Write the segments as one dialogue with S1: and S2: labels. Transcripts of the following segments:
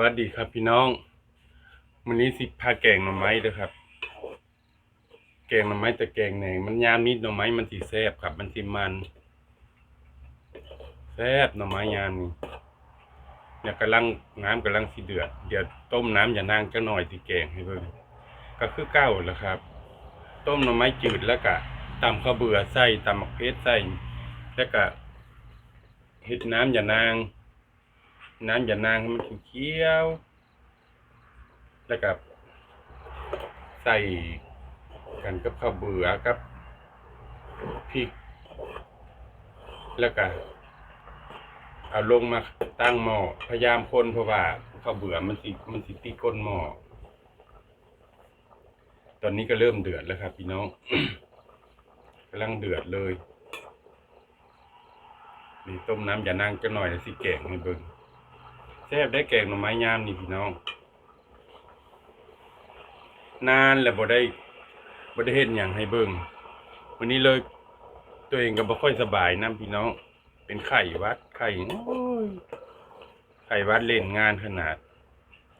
S1: วัสดีครับพี่น้องวันนี้สิพาแกงหน่อไม้เด้อครับ แกงหน่อไม้แต่แกงแหนงมันยามนิดหน่อไม้มันสีแซ่บครับ มันสีมันแซ่บหน่อไม้ยามนี่เนี่ยกำลังน้ำกำลังสีเดือดเดี๋ยวต้มน้ำอย่านางจังหน่อยสิแกงให้เบิ่งก็คือเก้าแหล้วครับ ต้มหน่อไม้จืดแล้วก็ตำข้าวเบื่อใส่ตำมะเพชรใส่แล้วก็เห็ดน้ำอย่านาง น้ำอย่านางให้มันเขียวๆแล้วก็ใส่กันกับข้าวเบื่อกับพริก แล้วก็เอาลงมาตั้งหม้อพยายามคนเพราะว่าข้าวเบื่อมันสิมันสิตีก้นหม้อตอนนี้ก็เริ่มเดือดแล้วครับพี่น้องกำลังเดือดเลยนี่ต้มน้ำอย่านางจะหน่อยแล้วสิแกงให้เบิ่ง ซ่บได้แกงหน่อไม้ยามนี่พี่น้อง นานแล้วบ่ได้บ่ได้เฮ็ดหยังให้เบิ่งวันนี้เลยตัวเองก็บ่ค่อยสบายนํพี่น้อง เป็นไข้วัดไข้โอ้ยไข้วัดเล่นงานขนาด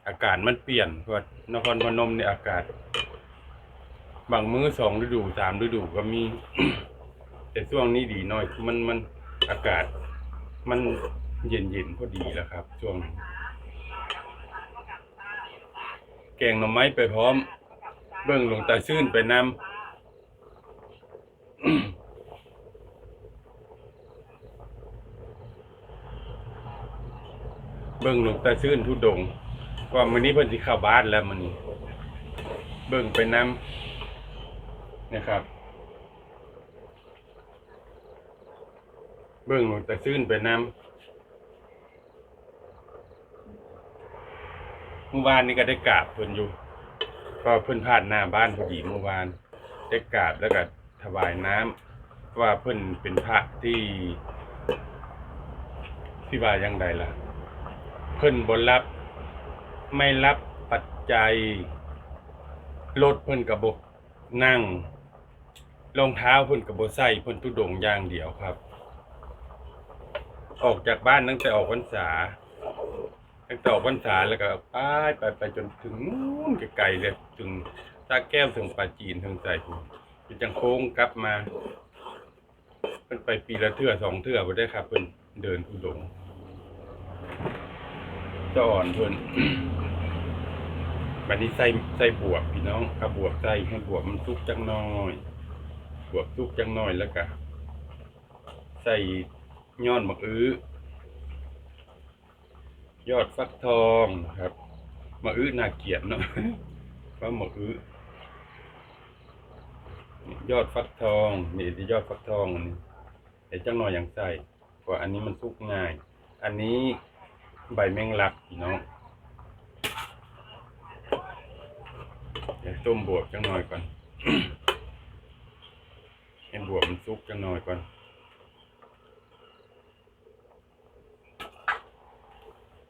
S1: อากาศมันเปลี่ยนเพราะนครพนมเนี่ยอากาศ บางมื้อสองฤดูสามฤดูก็มี แต่ช่วงนี้ดีหน่อยมันมันอากาศ มัน เย็นเย็นๆพอดีแล้วครับ ช่วง แกงหน่อไม้ไปพร้อม เบื้องหลวงตาซื่นไปนำเบื้องหลวงตาซื่นทุดงค์ว่ามื้อนี้เพิ่นสิเข้าบ้านแล้วมื้อนี้ เบิ่งไปนำนะครับ เบิ่งหลวงตาซื่นไปนำเมื่อวานนี้ก็ได้กราบเพิ่นอยู่ ก็เพิ่นผ่านหน้าบ้านพอดีเมื่อวาน ได้กราบแล้วก็ถวายน้ำว่าเพิ่นเป็นพระที่ที่ว่าอย่างใดล่ะ เพิ่นบ่รับไม่รับปัจจัยรถเพิ่นก็บ่นั่งรองเท้าเพิ่นก็บ่ใส่เพิ่นทุดงอย่างเดียวครับ ออกจากบ้านตั้งแต่ออกพรรษา ตั้งแต่ออกพรรษาแล้วก็ไปไปไปจนถึงนู้นไกลๆเลยถึงตาแก้วถึงปาจีนถึงใจผมเป็นจังโค้งกลับมาเพิ่นไปปีละเทื่อสองเทื่อบ่ได้ครับเพิ่นเดินทุดงจอ่อนเพิ่นบัดนี้ใส่ใส่บวบพี่น้องเอาบวบใส่ให้บวบมันสุกจังน้อยบวบสุกจังน้อยแล้วก็ใส่ย้อดมะอื้อ ยอดฟักทองนะครับมะอื้อนาเกียดเนาะเพราะมะอื้อยอดฟักทอง นี่ที่ยอดฟักทองอันนี้แต่จังหน่อยอย่างใส่เพราอันนี้มันสุกง่าย อันนี้ใบแมงลักพี่น้องเดี๋ยวต้มบวบจังหน่อยก่อนให้บวบมันสุกจังหน่อยก่อน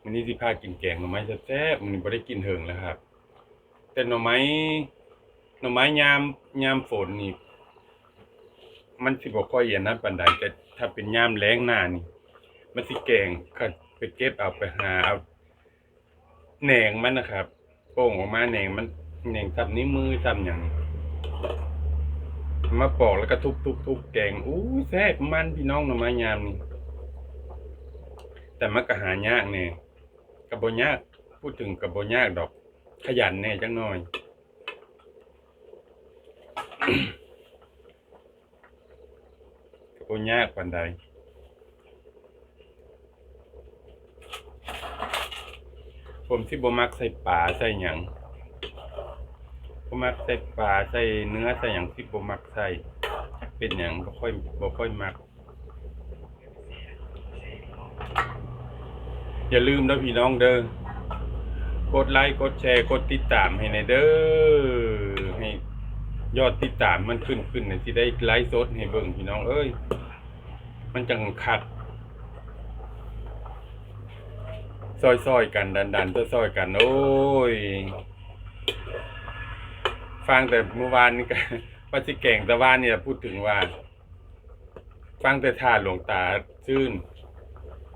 S1: วันนี้สิพากินแกงหน่อไม้แซ่บๆมันนี้บ่ได้กินเหิงแล้วครับ แต่หน่อไม้หน่อไม้ยามยามฝนนี่มันสิบ่ค่อยเย็นนะปานใดแต่ถ้าเป็นยามแล้งหน้านี่ มันสิแกงคัดไปเก็บเอาไปหาเอาแหนงมันนะครับโป่งออกมาแหนงมันแหนงทับนิ้วมือทำอย่างมาปอกแล้วก็ทุบทุบทุบแกงอู้แซ่บมันพี่น้องหน่อไม้ยามนี่แต่มันก็หายากแน่ กระโบยากพูดถึงกระโบยากดอก ขยันแน่จังหน่อยกระโบยากปานใดผมสิบ่มักใส่ปลาใส่หยังบ่มักใส่ปลาใส่เนื้อใส่หยังสิบ่มักใส่เป็นหยังบ่ค่อยบ่ค่อยมัก อย่าลืมนะพี่น้องเด้อกดไลค์กดแชร์กดติดตามให้ในเด้อให้ยอดติดตามมันขึ้นขึ้นในสิได้ไลฟ์สดให้เบิ่งพี่น้องเอ้ย มันจังคัดซอยๆกันดันดันๆซอยๆกัน โอ้ย ฟังแต่เมื่อวานนี้ก็ว่าสิแก่งตะวันเนี่ยพูดถึงว่า ฟังแต่ท่าหลวงตาซื่น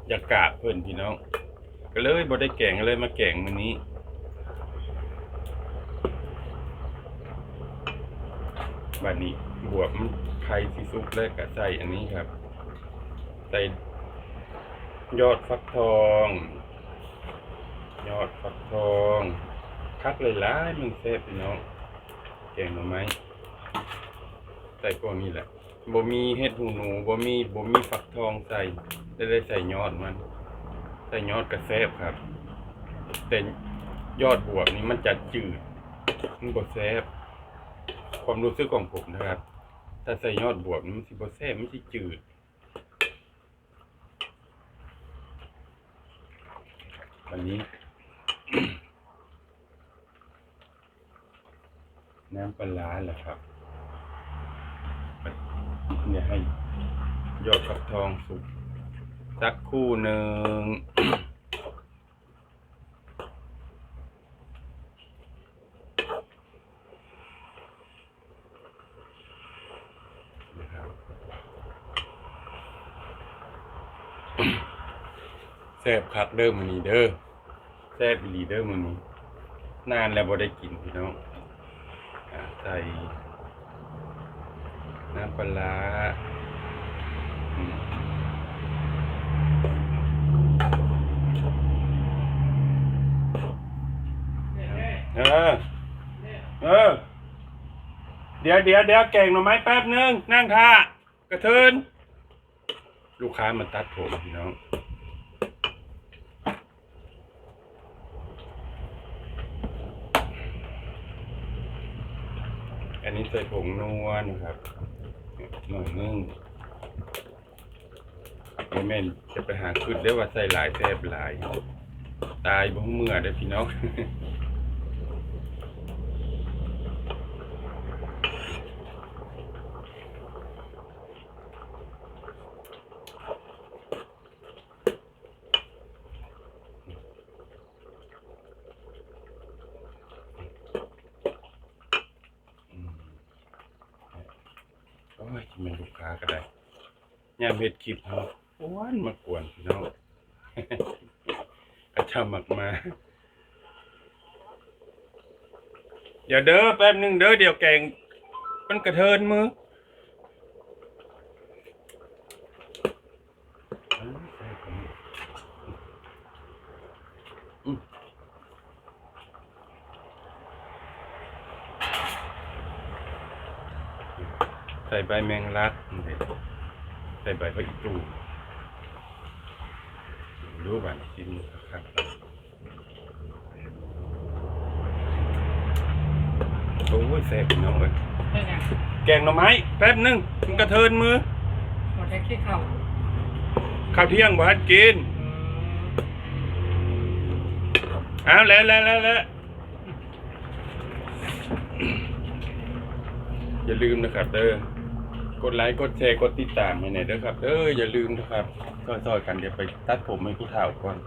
S1: อยากกราบเพิ่นพี่น้อง ก็เลยบ่ได้แกงก็เลยมาแกงมื้อนี้บัดนี้บวบมันไข่สิสุกแล้วก็ใส่อันนี้ครับ ใส่ยอดฟักทอง ยอดฟักทองคักเลยหลายมันแซ่บพี่น้องแกงหน่อไม้ใส่พวกนี้แหละบ่มีเห็ดหูหนูบ่มีบ่มีฟักทองใส่ ได้ได้ใส่ยอดมัน ใส่ยอดกระแซบครับ แต่ยอดบวบนี้มันจะจืด มันบ่แซบความรู้สึกของผมนะครับ ถ้าใส่ยอดบวบนี่มันสิบ่แซ่บมันสิจืด วันนี้น้ำปลาร้าแหละครับเนี่ยให้ยอดฟักทองสุก สักครู่หนึ่งนะครับแซ่บคักเด้อมื้อนี้เด้อแซ่บอีหลีเด้อมื้อนี้ นานแล้วบ่ได้กินพี่น้องอ่าใส่น้ำปลาร้าอืม เออ เออ เดี๋ยวเดี๋ยวเดี๋ยวแกงหน่อไม้แป๊บนึง นั่งท่ากระเทินลูกค้ามาตัดผมพี่น้องอันนี้ใส่ผงนวลนะครับ หน่อยนึงโมเมนจะไปหาคืดได้ว่าใส่หลายแทบหลาย ตายบ่เมื่อได้พี่น้อง โอ้ยมันลูกค้าก็ได้ยามเฮ็ดคลิปเขาอ้วนมากวนพี่น้องกระชำมักมาเดี๋ยวเด้อแป๊บหนึงเด้อเดี๋ยวแกงมันกระเทินมืออืม ใส่ใบแมงลักนี่ใส่ใบพระอิตูรู้บ้านชิมครับโอ้ยแซ่บพี่น้องเอ้ย
S2: นี่ไง
S1: แกงหน่อไม้แป๊บหนึงมันกระเทินมือ
S2: หมดแท็กซี่เข้า
S1: ข้าวเที่ยงบ่ทันกิน
S2: อืม
S1: เอาแล้วแล้วแล้วแล้วอย่าลืมนะครับเด้อ กดไลค์กดแชร์กดติดตามให้หน่อยเด้อครับเด้ออย่าลืมนะครับซอยๆกันเดี๋ยวไปตัดผมให้พี่เฒ่าก่อน